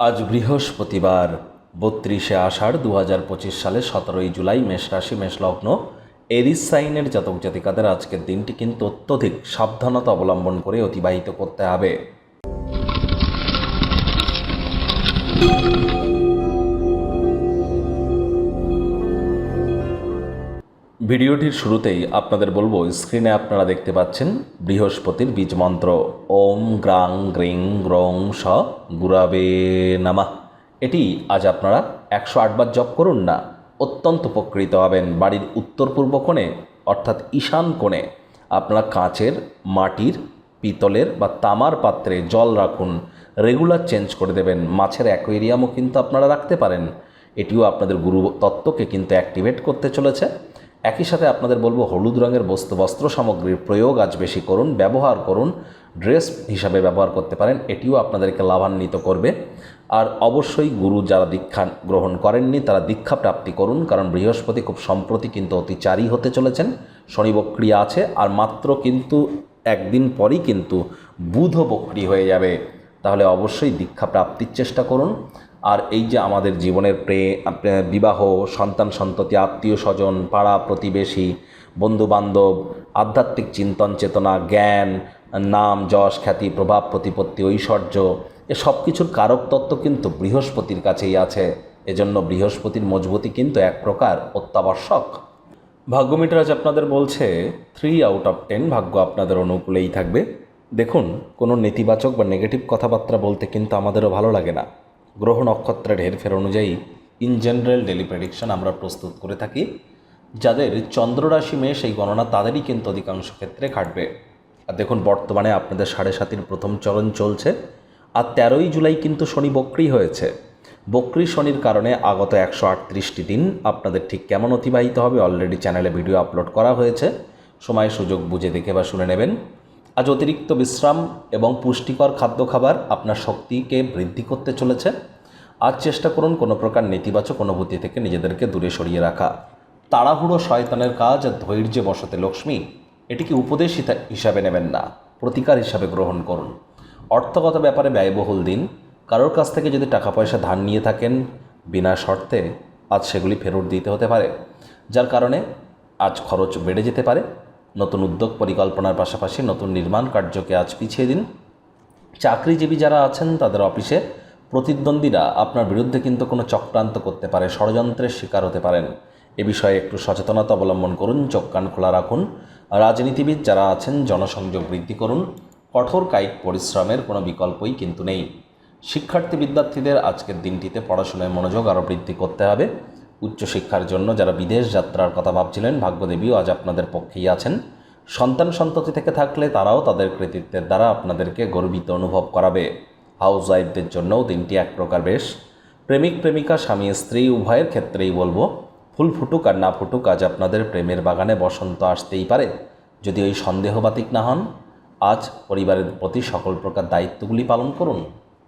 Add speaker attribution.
Speaker 1: আজ বৃহস্পতিবার, বত্রিশে আষাঢ় দু হাজার পঁচিশ সালে সতেরোই জুলাই মেষ রাশি, মেষ এরিস সাইনের জাতক জাতিকাদের আজকের দিনটি কিন্তু অত্যধিক সাবধানতা অবলম্বন করে অতিবাহিত করতে হবে। ভিডিওটির শুরুতেই আপনাদের বলব, স্ক্রিনে আপনারা দেখতে পাচ্ছেন বৃহস্পতির বীজ মন্ত্র। ওম গ্রাং গ্রিং গ্রং স গুরাবে নামা। এটি আজ আপনারা একশো আটবার জপ করুন না, অত্যন্ত উপকৃত হবেন বাড়ির উত্তর পূর্ব কোণে, অর্থাৎ ঈশান কোণে। আপনারা কাঁচের, মাটির, পিতলের বা তামার পাত্রে জল রাখুন, রেগুলার চেঞ্জ করে দেবেন, মাছের অ্যাকোয়ারিয়ামও কিন্তু আপনারা রাখতে পারেন। এটিও আপনাদের গুরু তত্ত্বকে কিন্তু অ্যাক্টিভেট করতে চলেছে। একই সাথে আপনাদের বলব হলুদ রঙের বস্তু বস্ত্র সামগ্রীর প্রয়োগ আজ বেশি করুন, ব্যবহার করুন, ড্রেস হিসাবে ব্যবহার করতে পারেন, এটিও আপনাদেরকে লাভান্বিত করবে। আর অবশ্যই গুরু যারা দীক্ষা গ্রহণ করেননি, তারা দীক্ষা প্রাপ্তি করুন, কারণ বৃহস্পতি খুব সম্প্রতি কিন্তু অতিচারী হতে চলেছেন, শনি বক্রিয়া আছে, আর মাত্র কিন্তু একদিন পরই কিন্তু বুধ বক্রি হয়ে যাবে। তাহলে অবশ্যই দীক্ষা প্রাপ্তির চেষ্টা করুন। আর এই যে আমাদের জীবনের প্রে বিবাহ, সন্তান সন্ততি, আত্মীয় স্বজন, পাড়া প্রতিবেশী, বন্ধুবান্ধব, আধ্যাত্মিক চিন্তন চেতনা, জ্ঞান, নাম, যশ, খ্যাতি, প্রভাব, প্রতিপত্তি, ঐশ্বর্য, এ সব কিছুর কারক তত্ত্ব কিন্তু বৃহস্পতির কাছেই আছে। এজন্য বৃহস্পতির মজবুতি কিন্তু এক প্রকার অত্যাবশ্যক। ভাগ্যমিটার আজ আপনাদের বলছে, থ্রি আউট অফ টেন ভাগ্য আপনাদের অনুকূলেই থাকবে। দেখুন, কোনো নেতিবাচক বা নেগেটিভ কথাবার্তা বলতে কিন্তু আমাদেরও ভালো লাগে না। গ্রহ নক্ষত্রের হেরফের অনুযায়ী ইন জেনারেল ডেলি প্রেডিকশন আমরা প্রস্তুত করে থাকি, যাদের চন্দ্ররাশি মেয়ে সেই গণনা তাদেরই কিন্তু অধিকাংশ ক্ষেত্রে খাটবে আর দেখুন, বর্তমানে আপনাদের সাড়ে সাতির প্রথম চরণ চলছে, আর তেরোই জুলাই কিন্তু শনি বক্রি হয়েছে। বক্রি শনির কারণে আগত একশো আটত্রিশটি দিন আপনাদের ঠিক কেমন অতিবাহিত হবে অলরেডি চ্যানেলে ভিডিও আপলোড করা হয়েছে। সময়, সুযোগ বুঝে দেখে বা শুনে নেবেন। আজ অতিরিক্ত বিশ্রাম এবং পুষ্টিকর খাদ্য খাবার আপনার শক্তিকে বৃদ্ধি করতে চলেছে। আজ চেষ্টা করুন কোনো প্রকার নেতিবাচক অনুভূতি থেকে নিজেদেরকে দূরে সরিয়ে রাখা। তাড়াহুড়ো শয়তানের কাজ আর ধৈর্যে বসতে লক্ষ্মী, এটিকে উপদেশ হিসাবে নেবেন না, প্রতিকার হিসাবে গ্রহণ করুন। অর্থগত ব্যাপারে ব্যয়বহুল দিন, কারোর কাছ থেকে যদি টাকা পয়সা ধার নিয়ে থাকেন, বিনা শর্তে আজ সেগুলি ফেরত দিতে হতে পারে, যার কারণে আজ খরচ বেড়ে যেতে পারে। নতুন উদ্যোগ পরিকল্পনার পাশাপাশি নতুন নির্মাণ কার্যকে আজ পিছিয়ে দিন। চাকরিজীবী যারা আছেন, তাদের অফিসে প্রতিদ্বন্দ্বীরা আপনার বিরুদ্ধে কিন্তু কোনো চক্রান্ত করতে পারে, ষড়যন্ত্রের শিকার হতে পারেন। এ বিষয়ে একটু সচেতনতা অবলম্বন করুন, চোখ কান খোলা রাখুন। রাজনীতিবিদ যারা আছেন, জনসংযোগ বৃদ্ধি করুন। কঠোর কায়িক পরিশ্রমের কোনো বিকল্পই কিন্তু নেই। শিক্ষার্থী বিদ্যার্থীদের আজকের দিনটিতে পড়াশোনায় মনোযোগ আরও বৃদ্ধি করতে হবে। উচ্চশিক্ষার জন্য যারা বিদেশ যাত্রার কথা ভাবছিলেন, ভাগ্যদেবীও আজ আপনাদের পক্ষেই আছেন। সন্তান সন্ততি থেকে থাকলে তারাও তাদের কৃতিত্বের দ্বারা আপনাদেরকে গর্বিত অনুভব করাবে। হাউস ওয়াইফদের জন্যও দিনটি এক প্রকার বেশ প্রেমিক, প্রেমিকা, স্বামী, স্ত্রী, উভয়ের ক্ষেত্রেই বলব। ফুল ফুটুক আর না ফুটুক, আজ আপনাদের প্রেমের বাগানে বসন্ত আসতেই পারে। যদি ওই সন্দেহবাতিক না হন, আজ পরিবারের প্রতি সকল প্রকার দায়িত্বগুলি পালন করুন।